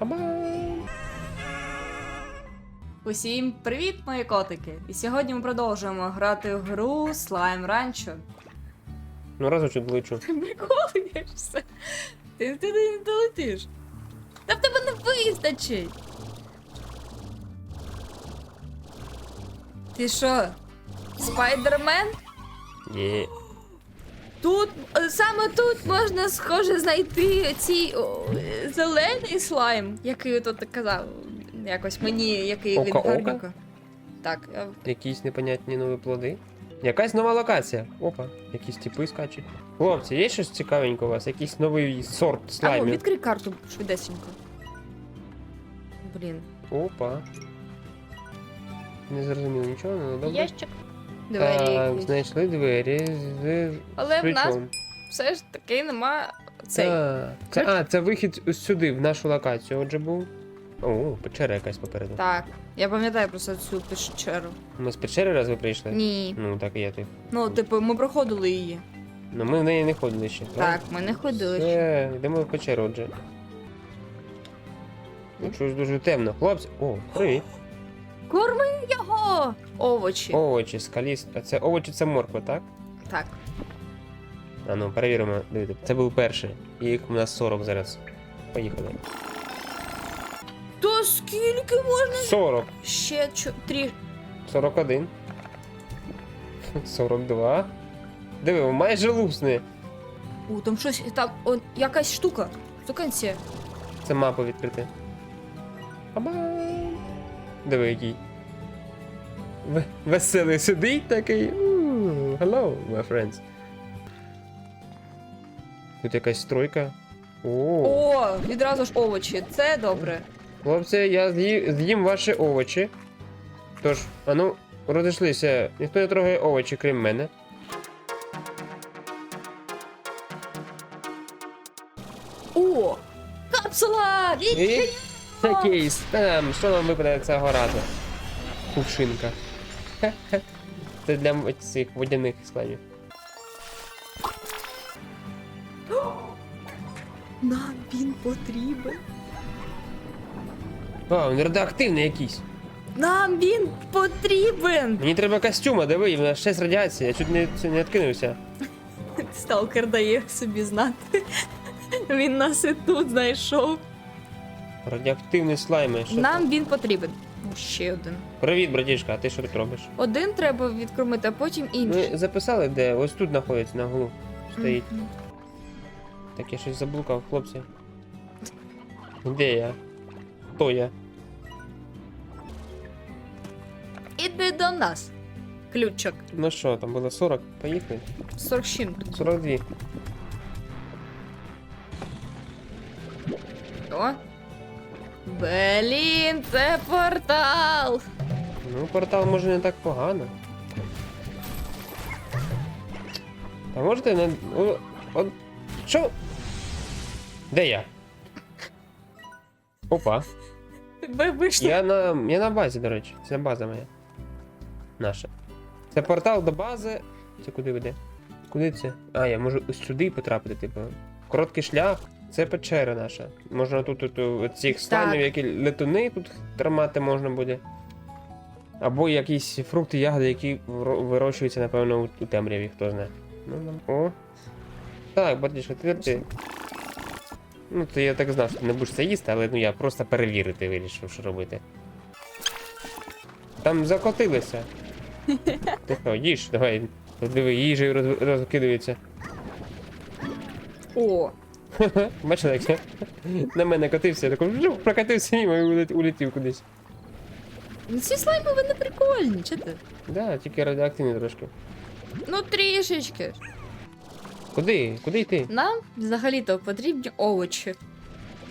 Ба-бам! Усім привіт, мої котики! І сьогодні ми продовжуємо грати в гру Slime Rancho. Ну разочок. Ти приколуєшся? Ти туди не долетиш. Та в тебе не вистачить. Ти що? Спайдермен? Є. Тут е, саме тут можна схоже знайти цей е, зелений слайм, який тут казав. Якось мені, який він Ока-ока? гарненько. Так, е, Якісь непонятні нові плоди. Якась нова локація. Опа, якісь типи скачуть. Хлопці, є щось цікавеньке у вас? Якийсь новий сорт або слаймів? відкрий карту швидесенько. Блін. Опа. Не зрозуміло нічого, але добре. Ящик. Двері Так, якісь. знайшли двері з Але в нас ключом. все ж таки нема цей. Це, а, це вихід ось сюди, в нашу локацію. Отже був. О, печера якась попереду. Так. Я пам'ятаю просто цю пещеру. Ми з печери раз ви прийшли? Ні. Ну, так і я тут. Ну, типу, ми проходили її. Ну ми в неї не ходили ще. Так, ми не ходили. ще. Все, йдемо в печеру отже. Ну, щось дуже темно. Хлопці. О, привіт. Корми його! Овочі. Овочі, скаліст. А це овочі це морква, так? Так. А ну, перевіримо. Дивіться. Це був перший. Їх у нас 40 зараз. Поїхали. То скільки можна? 40. Ще чо... трі... 41. 42. Диви, майже лусне. У, там щось, там о, якась штука. Штуканці. Це мапа відкрити. Аба. Диви, який. В- Веселий сидить такий. «Ooh, Hello, my friends. Тут якась стройка. О, О, відразу ж овочі. Це добре. хлопці, я з'ї- з'їм ваші овочі. Тож, ану, розійшлися. Ніхто не трогає овочі, крім мене. О! Капсула! Від... І це кейс. Там, що нам випадає цього разу? Кувшинка. Це для цих водяних складів. Нам він потрібен. А, він радіоактивний якийсь. Нам він потрібен! Мені треба костюма, диви, в нас 6 радіації, я чуть не, не відкинувся. Сталкер дає собі знати. Він нас і тут знайшов. Радіоактивні слайми. Що Нам він потрібен. Ще один. Привіт, братішка, а ти що тут робиш? Один треба відкормити, а потім інший. Ми записали, де? Ось тут знаходиться на голову. Стоїть. Мгм. Так я щось заблукав, хлопці. Де я? Хто я? Іди до нас. Ключок. Ну що, там було 40, поїхали? 47. 42. О. Блін, це портал. Ну, портал може не так погано. А можете на. О, от. Що? Де я? Опа. Ви вийшли. Я на. Я на базі, до речі. Це база моя. Наша. Це портал до бази. Це куди веде? Куди це? А, я можу ось сюди потрапити, типу. Короткий шлях. Це печера наша. Можна тут, тут, тут цих слаймів, які летуни тут тримати можна буде. Або якісь фрукти, ягоди, які вирощуються, напевно, у, темряві, хто знає. Ну, О. Так, батюшка, ти ти. Ну, то я так знав, що ти не будеш це їсти, але ну я просто перевірити вирішив, що робити. Там закотилися. Тихо, їж, давай. Диви, їжею роз, розкидується. О. Бачили, як я на мене котився, такий жух, прокатився мимо і улетів кудись. Ну ці слайми вони прикольні, чи ти? Да, тільки радіоактивні трошки. Ну трішечки. Куди? Куди йти? Нам взагалі-то потрібні овочі.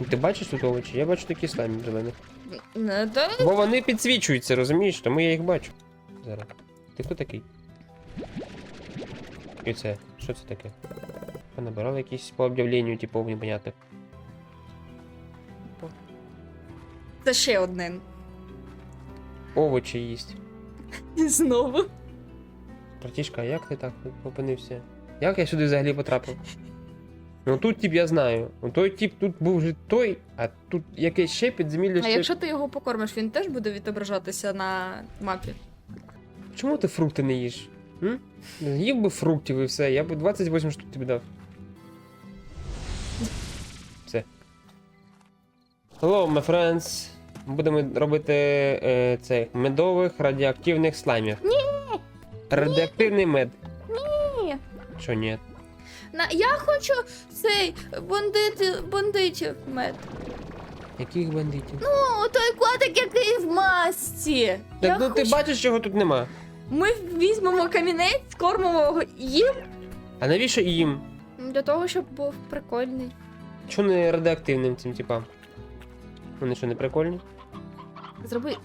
Ти бачиш тут овочі? Я бачу такі слаймі зелені. Не то Бо вони підсвічуються, розумієш? Тому я їх бачу. Зараз. Ти хто такий? І це, що це таке? Понабирали якісь по об'явленню, типу, непонятних. це ще один. Овочі їсть. Знову. Братішка, а як ти так опинився? Як я сюди взагалі потрапив? Ну тут тип я знаю. Ну, той тип тут був вже той, а тут якесь ще підземілля А ще. якщо ти його покормиш, він теж буде відображатися на мапі. Чому ти фрукти не їш? М? Їв би фруктів і все, я б 28 штук тобі дав. Hello, my friends. Будемо робити е, цей медових радіоактивних слаймів. Ні! Радіоактивний мед. Ні. Що ні? На, я хочу цей бандит, бандитів мед. Яких бандитів? Ну, той котик, який в масці. Так я ну ти бачиш, чого тут нема. Ми візьмемо камінець, скормимо його їм А навіщо їм? для того, щоб був прикольний. Чого не радіоактивним цим типам? Вони що, не прикольні? Зроби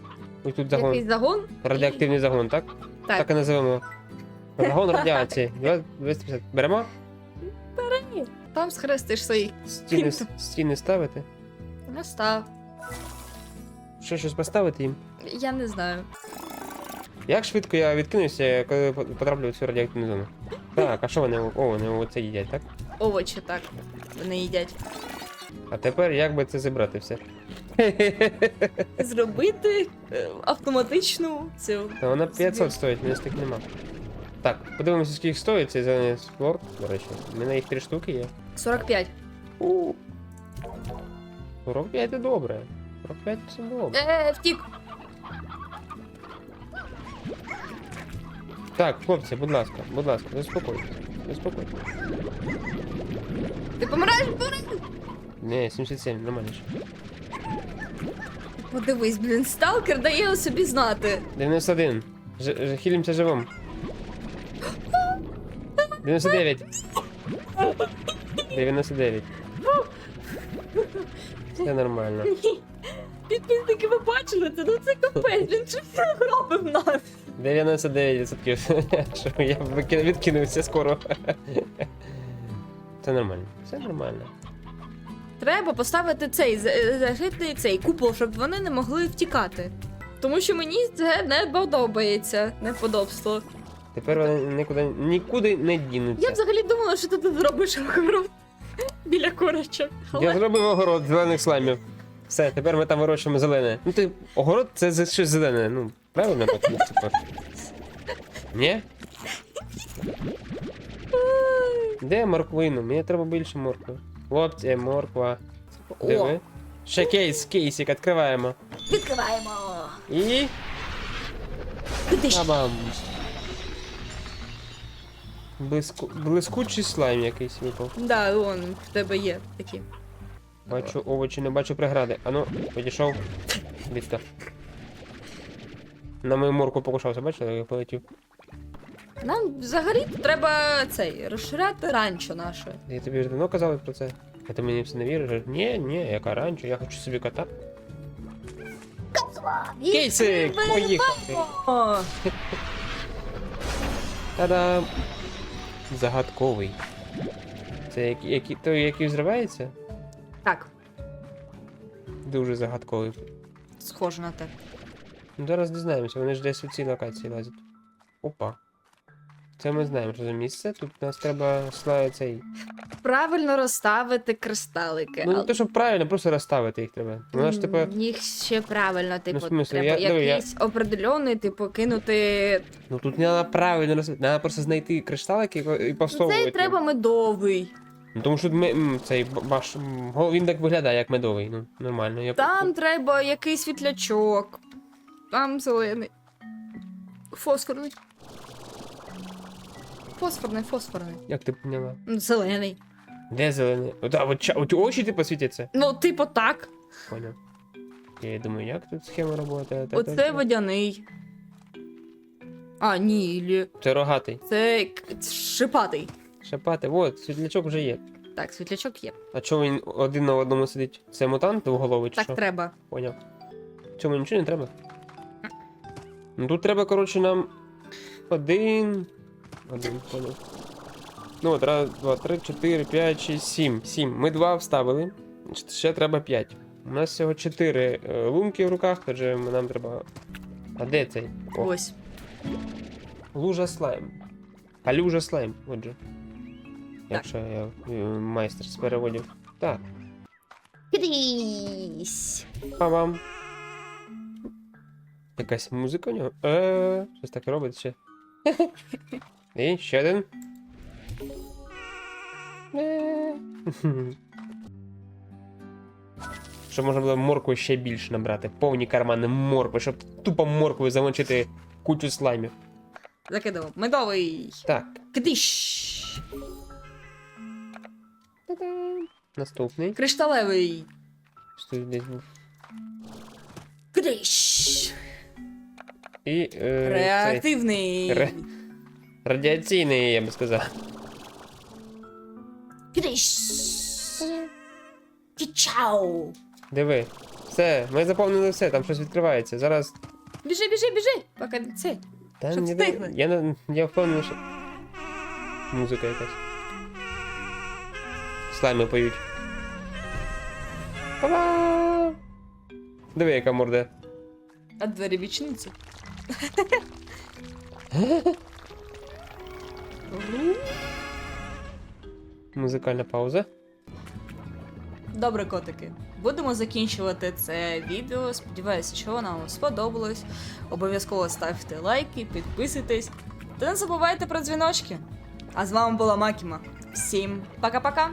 Ось тут загон. якийсь загон. Радіоактивний загон, так? Так. Так і називаємо. Загон радіації. 250. Беремо? Там схрестиш свої. Стіни, стіни ставити. Настав. Ще щось поставити їм. Я не знаю. Як швидко я відкинуся, коли потраплю в цю радіоактивну зону? Так, а що вони? О, вони оце їдять, так? Овочі так. Вони їдять. А тепер як би це зібрати все? Зробити е, автоматичну цю. Та вона 500 стоїть, мене стільки нема. Так, подивимося, скільки стоїть цей зелений сплорт, до речі. У мене їх три штуки є. 45. У. 45 це добре. 45 це добре. Е, втік. Так, хлопці, будь ласка, будь ласка, заспокойтесь. Заспокойтесь. Ти помираєш, помираєш. Не, 77, нормально ще. Подивись, блін, сталкер дає собі знати. 91. Ж, ж, хилимся живом. 99. 99. Все нормально. Підписники ви бачили це? Ну це капець, він щось робив нас. 99%. Що я викину- відкинувся скоро. Це нормально. Все нормально. Треба поставити цей за- захитний цей купол, щоб вони не могли втікати. Тому що мені це не подобається, неподобство. Тепер вони нікуди, нікуди не дінуться. Я взагалі думала, що ти тут зробиш огород біля корочок. Я зробив огород зелених слаймів. Все, тепер ми там вирощуємо зелене. Ну ти огород це щось зелене. Ну, правильно так? Ну, типа. Ні? Де морквину? Мені треба більше моркви. Хлопці, морква. О, Диви. Ще кейс, кейсик відкриваємо. відкриваємо. І. Куди ж? Бабам. Блиску... Блискучий слайм якийсь випав. Да, вон в тебе є такі. Бачу овочі, не бачу прегради. Ану, підійшов. Відка. На мою морку покушався, бачили, як я полетів. Нам взагалі треба цей розширяти ранчо наше. Я тобі давно казав про це. А ти мені все не віриш? Ні, ні, яка ранчо, я хочу собі кота. Кейсик! Поїхали! О, Та-дам! Загадковий. Це який, який, той, який взривається? Так, Дуже загадковий. схоже на те. Ну зараз дізнаємося, вони ж десь у цій локації лазять. Опа. Це ми знаємо, що за місце. Тут нас треба славити цей. Правильно розставити кристалики. Ну не але- те, щоб правильно, просто розставити їх треба. Вона ж типу. Їх ще правильно, типу, в смислі, треба я- диви, я- определений, типу, кинути. Ну тут не треба правильно розставити. Треба просто знайти кришталики і- і Ну. Цей треба медовий. Ну тому що ми, цей баш. Він так виглядає, як медовий. Ну, нормально. Я... Там треба якийсь світлячок. Там зелений. Фосфорний. Фосфорний, фосфорний. Як ти поняла? Зелений. Де зелений? О, да, от, ча- от очі ти посвітяться? Ну, типу, так. Поняв. Я думаю, як тут схема роботи? Оце водяний. А, ні, Ілі. Це рогатий. Це к- шипатий. Шапати, от, світлячок вже є. Так, світлячок є. А чому він один на одному сидить? Це мутант двоголовий чи Так що? треба. Поняв. Цьому нічого не треба. Ну тут треба, коротше, нам один. Один, поняв. Ну от, раз, два, три, чотири, п'ять, шість, сім. Сім. Ми два вставили. Ще треба п'ять. У нас всього чотири е, лунки в руках, тож нам треба. А де цей? О, Ось. лужа слайм. Калюжа слайм, отже. якщо я е, майстер з переводів. Так, Крісь. па-бам. Якась музика у нього. Е, щось так робить ще. І ще один. Е. Щоб можна було моркви ще більше набрати. Повні кармани моркви, щоб тупо морквою замочити кучу слаймів. Закидав. Медовий. Так. Та-дам. Наступний. Кришталевий. Що десь був. Кдиш. І. Е, цей, Реактивний. Ре- радіаційний, я би сказав. Кічау. Диви. Все, ми заповнили все, там щось відкривається. Зараз. Біжи, біжи, біжи. Поки це. Та Щоб встигли. я, не- я впевнений, що. Музика якась. Слайми поють. Па-ба! Диви, яка морда. А двері вічниці. Музикальна пауза. Добре, котики. Будемо закінчувати це відео. Сподіваюся, що воно вам сподобалось. Обов'язково ставте лайки, підписуйтесь та не забувайте про дзвіночки. А з вами була Макіма. Всім пока-пока!